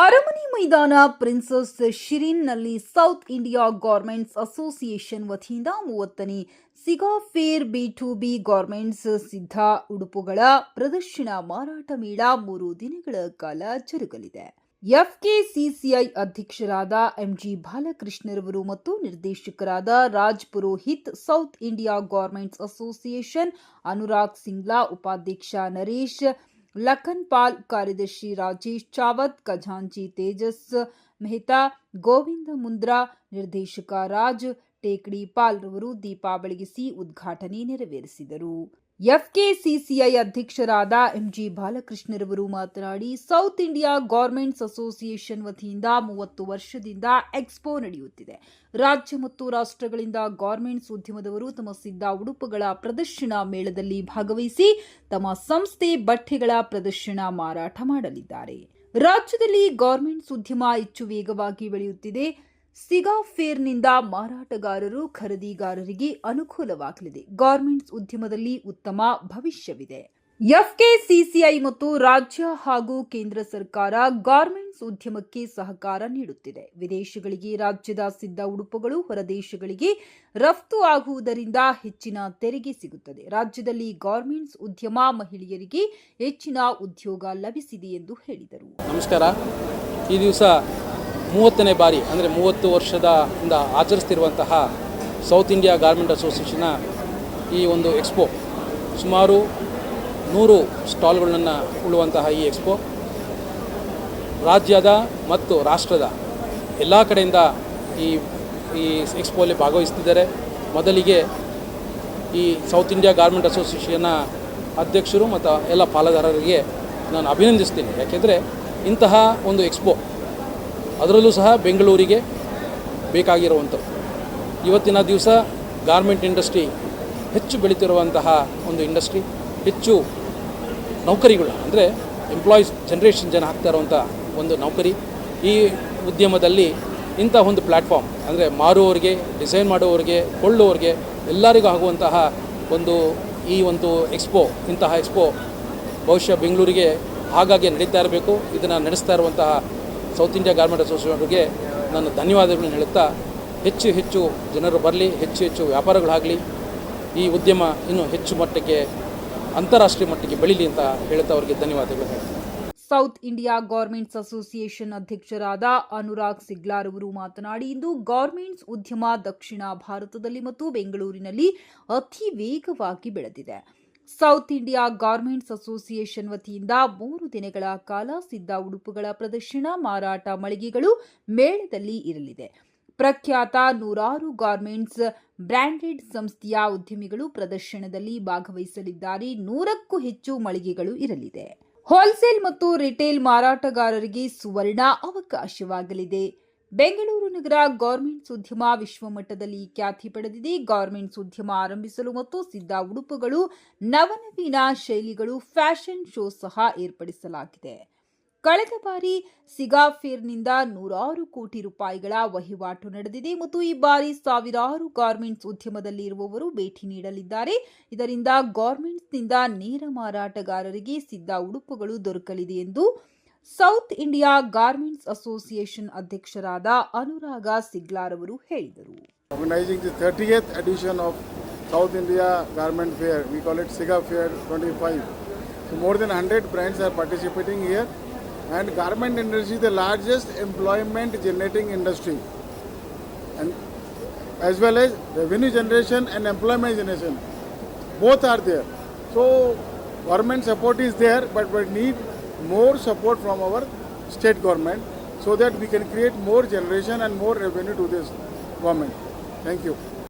ಅರಮನೆ ಮೈದಾನ ಪ್ರಿನ್ಸಸ್ ಶಿರಿನ್ನಲ್ಲಿ ಸೌತ್ ಇಂಡಿಯಾ ಗೌರ್ಮೆಂಟ್ಸ್ ಅಸೋಸಿಯೇಷನ್ ವತಿಯಿಂದ ಮೂವತ್ತನೇ SIGA fair B to B garments ಸಿದ್ಧ ಉಡುಪುಗಳ ಪ್ರದರ್ಶನ ಮಾರಾಟ ಮೇಳ ಮೂರು ದಿನಗಳ ಕಾಲ ಜರುಗಲಿದೆ. ಎಫ್ಕೆಸಿಸಿಐ ಅಧ್ಯಕ್ಷರಾದ ಎಂಜಿ ಬಾಲಕೃಷ್ಣರವರು ಮತ್ತು ನಿರ್ದೇಶಕರಾದ Raj Purohit, South India garments association Anurag Singla, ಉಪಾಧ್ಯಕ್ಷ ನರೇಶ್ ಲಖನ್ ಪಾಲ್ ಕಾರ್ಯದರ್ಶಿ ರಾಜೇಶ್ ಚಾವತ್, ಖಜಾಂಚಿ ತೇಜಸ್ ಮೆಹ್ತಾ, ಗೋವಿಂದ ಮುಂದ್ರಾ, ನಿರ್ದೇಶಕ ರಾಜ್ ಟೇಕಡಿ ಪಾಲ್ ರವರು ದೀಪ ಬೆಳಗಿಸಿ ಉದ್ಘಾಟನೆ ನೆರವೇರಿಸಿದರು. ಎಫ್ಕೆಸಿಸಿಐ ಅಧ್ಯಕ್ಷರಾದ ಎಂಜಿ ಬಾಲಕೃಷ್ಣರವರು ಮಾತನಾಡಿ, ಸೌತ್ ಇಂಡಿಯಾ ಗೌರ್ಮೆಂಟ್ಸ್ ಅಸೋಸಿಯೇಷನ್ ವತಿಯಿಂದ ಮೂವತ್ತು ವರ್ಷದಿಂದ ಎಕ್ಸ್ಪೋ ನಡೆಯುತ್ತಿದೆ. ರಾಜ್ಯ ಮತ್ತು ರಾಷ್ಟ್ರಗಳಿಂದ ಗೌರ್ಮೆಂಟ್ಸ್ ಉದ್ಯಮದವರು ತಮ್ಮ ಸಿದ್ಧ ಉಡುಪುಗಳ ಪ್ರದರ್ಶನ ಮೇಳದಲ್ಲಿ ಭಾಗವಹಿಸಿ, ತಮ್ಮ ಸಂಸ್ಥೆ ಬಟ್ಟೆಗಳ ಪ್ರದರ್ಶನ ಮಾರಾಟ ಮಾಡಲಿದ್ದಾರೆ. ರಾಜ್ಯದಲ್ಲಿ ಗೌರ್ಮೆಂಟ್ಸ್ ಉದ್ಯಮ ಹೆಚ್ಚು ವೇಗವಾಗಿ ಬೆಳೆಯುತ್ತಿದೆ. ಸಿಗಾ ಫೇರ್ನಿಂದ ಮಾರಾಟಗಾರರು ಖರೀದಿಗಾರರಿಗೆ ಅನುಕೂಲವಾಗಲಿದೆ. ಗಾರ್ಮೆಂಟ್ಸ್ ಉದ್ಯಮದಲ್ಲಿ ಉತ್ತಮ ಭವಿಷ್ಯವಿದೆ. ಎಫ್ಕೆಸಿಸಿಐ ಮತ್ತು ರಾಜ್ಯ ಹಾಗೂ ಕೇಂದ್ರ ಸರ್ಕಾರ ಗಾರ್ಮೆಂಟ್ಸ್ ಉದ್ಯಮಕ್ಕೆ ಸಹಕಾರ ನೀಡುತ್ತಿದೆ. ವಿದೇಶಗಳಿಗೆ ರಾಜ್ಯದ ಸಿದ್ಧ ಉಡುಪುಗಳು ಹೊರದೇಶಗಳಿಗೆ ರಫ್ತು ಆಗುವುದರಿಂದ ಹೆಚ್ಚಿನ ತೆರಿಗೆ ಸಿಗುತ್ತದೆ. ರಾಜ್ಯದಲ್ಲಿ ಗಾರ್ಮೆಂಟ್ಸ್ ಉದ್ಯಮ ಮಹಿಳೆಯರಿಗೆ ಹೆಚ್ಚಿನ ಉದ್ಯೋಗ ಲಭಿಸಿದೆ ಎಂದು ಹೇಳಿದರು. ನಮಸ್ಕಾರ. ಈ ದಿವಸ ಮೂವತ್ತನೇ ಬಾರಿ, ಅಂದರೆ ಮೂವತ್ತು ವರ್ಷದ ಇಂದ ಆಚರಿಸ್ತಿರುವಂತಹ ಸೌತ್ ಇಂಡಿಯಾ ಗಾರ್ಮೆಂಟ್ ಅಸೋಸಿಯೇಷನ್ನ ಈ ಒಂದು ಎಕ್ಸ್ಪೋ ಸುಮಾರು ನೂರು ಸ್ಟಾಲ್ಗಳನ್ನು ಉಳ್ಳುವಂತಹ ಈ ಎಕ್ಸ್ಪೋ ರಾಜ್ಯದ ಮತ್ತು ರಾಷ್ಟ್ರದ ಎಲ್ಲ ಕಡೆಯಿಂದ ಈ ಈ ಎಕ್ಸ್ಪೋಲ್ಲಿ ಭಾಗವಹಿಸ್ತಿದ್ದಾರೆ. ಮೊದಲಿಗೆ ಈ ಸೌತ್ ಇಂಡಿಯಾ ಗಾರ್ಮೆಂಟ್ ಅಸೋಸಿಯೇಷನ್ನ ಅಧ್ಯಕ್ಷರು ಮತ್ತು ಎಲ್ಲ ಪಾಲುದಾರರಿಗೆ ನಾನು ಅಭಿನಂದಿಸ್ತೀನಿ. ಯಾಕೆಂದರೆ ಇಂತಹ ಒಂದು ಎಕ್ಸ್ಪೋ ಅದರಲ್ಲೂ ಸಹ ಬೆಂಗಳೂರಿಗೆ ಬೇಕಾಗಿರುವಂಥದ್ದು. ಇವತ್ತಿನ ದಿವಸ ಗಾರ್ಮೆಂಟ್ ಇಂಡಸ್ಟ್ರಿ ಹೆಚ್ಚು ಬೆಳೀತಿರುವಂತಹ ಒಂದು ಇಂಡಸ್ಟ್ರಿ, ಹೆಚ್ಚು ನೌಕರಿಗಳು, ಅಂದರೆ ಎಂಪ್ಲಾಯೀಸ್ ಜನ್ರೇಷನ್ ಜನ ಆಗ್ತಾ ಇರುವಂಥ ಒಂದು ನೌಕರಿ. ಈ ಉದ್ಯಮದಲ್ಲಿ ಇಂಥ ಒಂದು ಪ್ಲ್ಯಾಟ್ಫಾರ್ಮ್ ಅಂದರೆ ಮಾರುವವರಿಗೆ ಡಿಸೈನ್ ಮಾಡುವವರಿಗೆ, ಕೊಳ್ಳುವವರಿಗೆ ಎಲ್ಲರಿಗೂ ಆಗುವಂತಹ ಒಂದು ಈ ಒಂದು ಎಕ್ಸ್ಪೋ ಇಂತಹ ಎಕ್ಸ್ಪೋ ಬಹುಶಃ ಬೆಂಗಳೂರಿಗೆ ಹಾಗಾಗಿ ನಡೀತಾ ಇರಬೇಕು. ಇದನ್ನು ನಡೆಸ್ತಾ ಇರುವಂತಹ ಸೌತ್ ಇಂಡಿಯಾ ಗಾರ್ಮೆಂಟ್ ಅಸೋಸಿಯೇಷನ್ಗೆ ನಾನು ಧನ್ಯವಾದಗಳನ್ನು ಹೇಳುತ್ತಾ, ಹೆಚ್ಚು ಹೆಚ್ಚು ಜನರು ಬರಲಿ, ಹೆಚ್ಚು ಹೆಚ್ಚು ವ್ಯಾಪಾರಗಳಾಗಲಿ, ಈ ಉದ್ಯಮ ಇನ್ನೂ ಹೆಚ್ಚು ಮಟ್ಟಕ್ಕೆ, ಅಂತಾರಾಷ್ಟ್ರೀಯ ಮಟ್ಟಕ್ಕೆ ಬೆಳೀಲಿ ಅಂತ ಹೇಳುತ್ತಾ ಅವರಿಗೆ ಧನ್ಯವಾದಗಳು. ಸೌತ್ ಇಂಡಿಯಾ ಗಾರ್ಮೆಂಟ್ಸ್ ಅಸೋಸಿಯೇಷನ್ ಅಧ್ಯಕ್ಷರಾದ ಅನುರಾಗ್ ಸಿಗ್ಲಾರ್ ಅವರು ಮಾತನಾಡಿ, ಇಂದು ಗಾರ್ಮೆಂಟ್ಸ್ ಉದ್ಯಮ ದಕ್ಷಿಣ ಭಾರತದಲ್ಲಿ ಮತ್ತು ಬೆಂಗಳೂರಿನಲ್ಲಿ ಅತಿ ವೇಗವಾಗಿ ಬೆಳೆದಿದೆ. ಸೌತ್ ಇಂಡಿಯಾ ಗಾರ್ಮೆಂಟ್ಸ್ ಅಸೋಸಿಯೇಷನ್ ವತಿಯಿಂದ ಮೂರು ದಿನಗಳ ಕಾಲ ಸಿದ್ಧ ಉಡುಪುಗಳ ಪ್ರದರ್ಶನ, ಮಾರಾಟ ಮಳಿಗೆಗಳು ಮೇಳದಲ್ಲಿ ಇರಲಿದೆ. ಪ್ರಖ್ಯಾತ ನೂರಾರು ಗಾರ್ಮೆಂಟ್ಸ್ ಬ್ರ್ಯಾಂಡೆಡ್ ಸಂಸ್ಥೆಯ ಉದ್ಯಮಿಗಳು ಪ್ರದರ್ಶನದಲ್ಲಿ ಭಾಗವಹಿಸಲಿದ್ದಾರೆ. ನೂರಕ್ಕೂ ಹೆಚ್ಚು ಮಳಿಗೆಗಳು ಇರಲಿದೆ. ಹೋಲ್ಸೇಲ್ ಮತ್ತು ರಿಟೇಲ್ ಮಾರಾಟಗಾರರಿಗೆ ಸುವರ್ಣ ಅವಕಾಶವಾಗಲಿದೆ. ಬೆಂಗಳೂರು ನಗರ ಗೌರ್ಮೆಂಟ್ಸ್ ಉದ್ಯಮ ವಿಶ್ವಮಟ್ಟದಲ್ಲಿ ಖ್ಯಾತಿ ಪಡೆದಿದೆ. ಗೌರ್ಮೆಂಟ್ಸ್ ಉದ್ಯಮ ಆರಂಭಿಸಲು ಮತ್ತು ಸಿದ್ಧ ಉಡುಪುಗಳು, ನವನವೀನ ಶೈಲಿಗಳು, ಫ್ಯಾಷನ್ ಶೋ ಸಹ ಏರ್ಪಡಿಸಲಾಗಿದೆ. ಕಳೆದ ಬಾರಿ ಸಿಗಾಫೇರ್ನಿಂದ ನೂರಾರು ಕೋಟಿ ರೂಪಾಯಿಗಳ ವಹಿವಾಟು ನಡೆದಿದೆ ಮತ್ತು ಈ ಬಾರಿ ಸಾವಿರಾರು ಗಾರ್ಮೆಂಟ್ಸ್ ಉದ್ಯಮದಲ್ಲಿ ಇರುವವರು ಭೇಟಿ ನೀಡಲಿದ್ದಾರೆ. ಇದರಿಂದ ಗಾರ್ಮೆಂಟ್ಸ್ನಿಂದ ನೇರ ಮಾರಾಟಗಾರರಿಗೆ ಸಿದ್ಧ ಉಡುಪುಗಳು ದೊರಕಲಿದೆ ಎಂದು ಸೌತ್ ಇಂಡಿಯಾ ಗಾರ್ಮೆಂಟ್ಸ್ ಅಸೋಸಿಯೇಷನ್ ಅಧ್ಯಕ್ಷರಾದ ಅನುರಾಗ ಸಿಗ್ಲಾರ್ ಅವರು ಹೇಳಿದರು organizing the 30th edition of South India Garment Fair. We call it SIGA Fair 25. So more than 100 brands are participating here. And garment industry is the largest employment generating industry. And as well as revenue generation and employment generation. Both are there. So government support is there, but we need more support from our state government so that we can create more generation and more revenue to this government. Thank you.